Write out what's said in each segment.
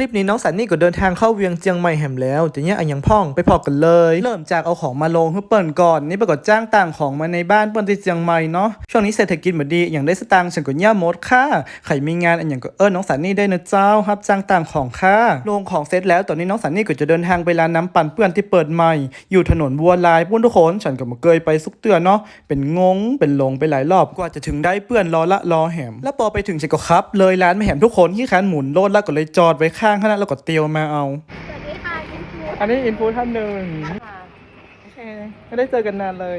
ลิปนี้น้องสันนี่ก็เดินทางเข้าเวียงเจียงใหม่แหมแล้วแต่เนี่ยอันยังพ่องไปพอกันเลย เริ่มจากเอาของมาลงให้เปิ่นก่อน นี่ปรากฏจ้างต่างของมาในบ้านเปิ่นที่เจียงใหม่เนาะช่วงนี้เศรษฐกิจเหมือนดีอย่างได้สตางค์ฉันก็ย่ามดค่ะใครมีงานอันย่างก็เออน้องสันนี่ได้นะเจ้าครับจ้างต่างของค่ะลงของเสร็จแล้วตอนนี้น้องสันนี่ก็จะเดินทางไปร้านน้ำปั่นเปื้อนที่เปิดใหม่ อยู่ถนนวัวลายปุ้นทุกคนฉันก็มาเกยไปสุกเตือนเนาะเป็นงงเป็นลงไปหลายรอบกว่าจะถึงได้เปื้อนรอละรอแหม แล้วพอไปถึงฉันก็ครับ เลยร้านแหมทุกคนที่คันหมุนโลดแล้วก็เลยจอดไว้ข้างขนาดแล้วก็เตียวมาเอา สวัสดีค่ะคุณครูอันนี้อินฟูท่านหนึ่ง ค่ะโอเค ไม่ได้เจอกันนานเลย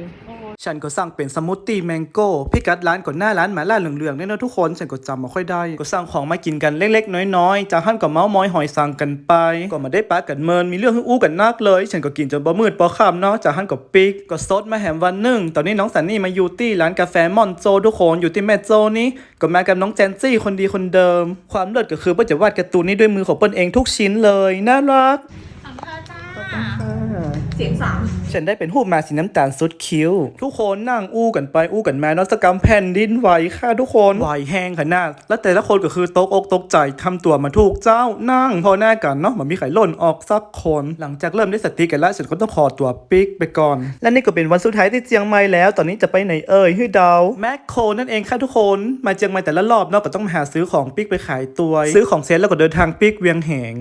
ฉันก็สั่งเป็นสมูทตี้แมงโก้พิกัดร้านก่อนหน้าร้านหมาล่าเหลืองๆเนี่ยนะทุกคนฉันก็จำไม่ค่อยได้ ก็สั่งของมากินกันเล็กๆ น้อยๆ จากหั่นก็เมาส์มอยหอยสั่งกันไป ก็มาได้ปากันเมินมีเรื่องให้อู้กันนักเลย ฉันก็กินจนบ่มืดบ่ค่ำเนาะจากหั่นก็ปิกก็ซดมาแหมวันหนึ่งตอนนี้น้องสันนี่มาอยู่ที่ร้านกาแฟมอนโจทุกคนอยู่ที่แม่โจนี้ก็มากับน้องแจนจี้คนดีคนเดิม ความเลิศก็คือเปิ้ลจะวาดการ์ตูนนี้ด้วยมือของเปิ้ลเองทุกชิ้นเลยน่ารักสัมภาษณ์จ้าเสียงสามฉันได้เป็นหูปมาสีน้ำตาลสุดคิ้ว ทุกคนนั่งอู้กันไปอู้กันมานอสกรรมแผ่นดินไหวค่ะทุกคนไหวแห้งขนาดแล้วแต่ละคนก็คือตกอกตกใจทำตัวมาถูกเจ้านั่งพอหน้ากันเนาะมันมีไข่ล่นออกสักคน หลังจากเริ่มได้สติกันแล้วฉันก็ต้องขอตัวปิกไปก่อน และนี่ก็เป็นวันสุดท้ายที่เจียงใหม่แล้ว ตอนนี้จะไปไหนเอ่ยให้เดาแมคโครนั่นเองค่ะทุกคนมาเจียงใหม่แต่ละรอบเนาะก็ต้องมาหาซื้อของปิกไปขายตัว ซื้อของเซ็ตแล้วก็เดินทางปิกเวียงแหง